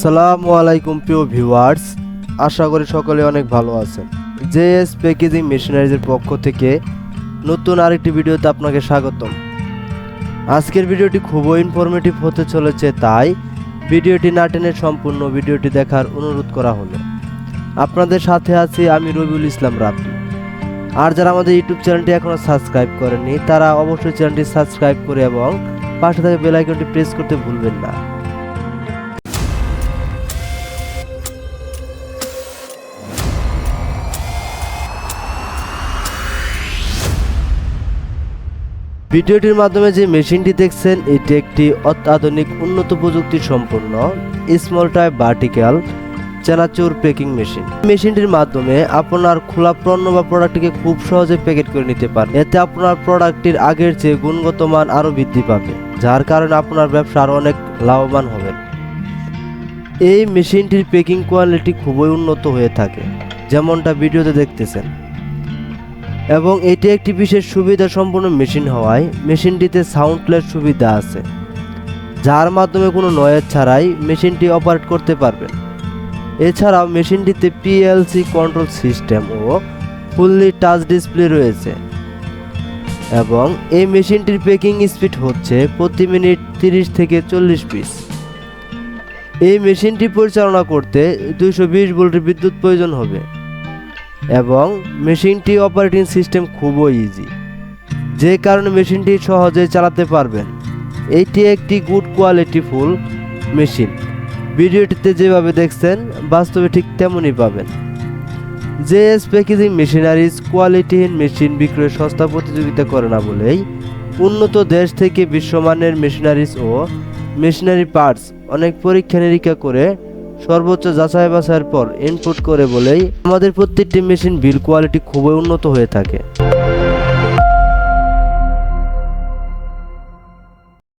আসসালামু আলাইকুম, প্রিয় ভিউয়ার্স। আশা করি সকলে অনেক ভালো আছেন। জেএস প্যাকেজিং মেশিনারিজের পক্ষ থেকে নতুন আরেকটি ভিডিওতে আপনাকে স্বাগতম। আজকের ভিডিওটি খুবই ইনফরমেটিভ হতে চলেছে, তাই ভিডিওটি না টেনে সম্পূর্ণ ভিডিওটি দেখার অনুরোধ করা হলো। আপনাদের সাথে আছি আমি রবিউল ইসলাম রাব্বি। আর যারা আমাদের ইউটিউব চ্যানেলটি এখনও সাবস্ক্রাইব করেননি, তারা অবশ্যই চ্যানেলটি সাবস্ক্রাইব করে এবং পাশে থাকা বেল আইকনটি প্রেস করতে ভুলবেন না। ভিডিওটির মাধ্যমে যে মেশিনটি দেখছেন, এটি একটি অত্যাধুনিক উন্নত প্রযুক্তি সম্পন্ন small type vertical chanachur packing machine. মেশিনটির মাধ্যমে আপনার খোলা পণ্য বা প্রোডাক্টটিকে খুব সহজে প্যাকেট করে নিতে পারেন। এতে আপনার প্রোডাক্টটির আগের চেয়ে গুণগত মান আরও বৃদ্ধি পাবে, যার কারণে আপনার ব্যবসা আরও অনেক লাভবান হবে। এই মেশিনটির প্যাকিং কোয়ালিটি খুবই উন্নত হয়ে থাকে, যেমনটা ভিডিওতে দেখতেছেন। এবং এটি একটি বিশেষ সুবিধা সম্পন্ন মেশিন হওয়ায় মেশিনটিতে সাউন্ডলেস সুবিধা আছে, যার মাধ্যমে কোনো নয়েজ ছাড়াই মেশিনটি অপারেট করতে পারবেন। এছাড়াও মেশিনটিতে পিএলসি কন্ট্রোল সিস্টেম ও ফুললি টাচ ডিসপ্লে রয়েছে এবং এই মেশিনটির পেকিং স্পিড হচ্ছে প্রতি মিনিট তিরিশ থেকে চল্লিশ পিস এই মেশিনটি পরিচালনা করতে দুইশো বিশ ভোল্টের বিদ্যুৎ প্রয়োজন হবে। এবং মেশিনটি অপারেটিং সিস্টেম খুবই ইজি যে কারণে মেশিনটি সহজে চালাতে পারবেন। এইটি একটি গুড কোয়ালিটি ফুল মেশিন ভিডিওটিতে যেভাবে দেখছেন, বাস্তবে ঠিক তেমনই পাবেন। জেএস প্যাকেজিং মেশিনারিজ কোয়ালিটিহীন মেশিন বিক্রয় সস্তা প্রতিযোগিতা করে না বলেই উন্নত দেশ থেকে বিশ্বমানের মেশিনারিজ ও মেশিনারি পার্টস অনেক পরীক্ষা নিরীক্ষা করে সর্বোচ্চ যাচাই বাছাইয়ের পর ইনপুট করে বলেই আমাদের প্রত্যেকটি মেশিন বিল কোয়ালিটি খুবই উন্নত হয়ে থাকে।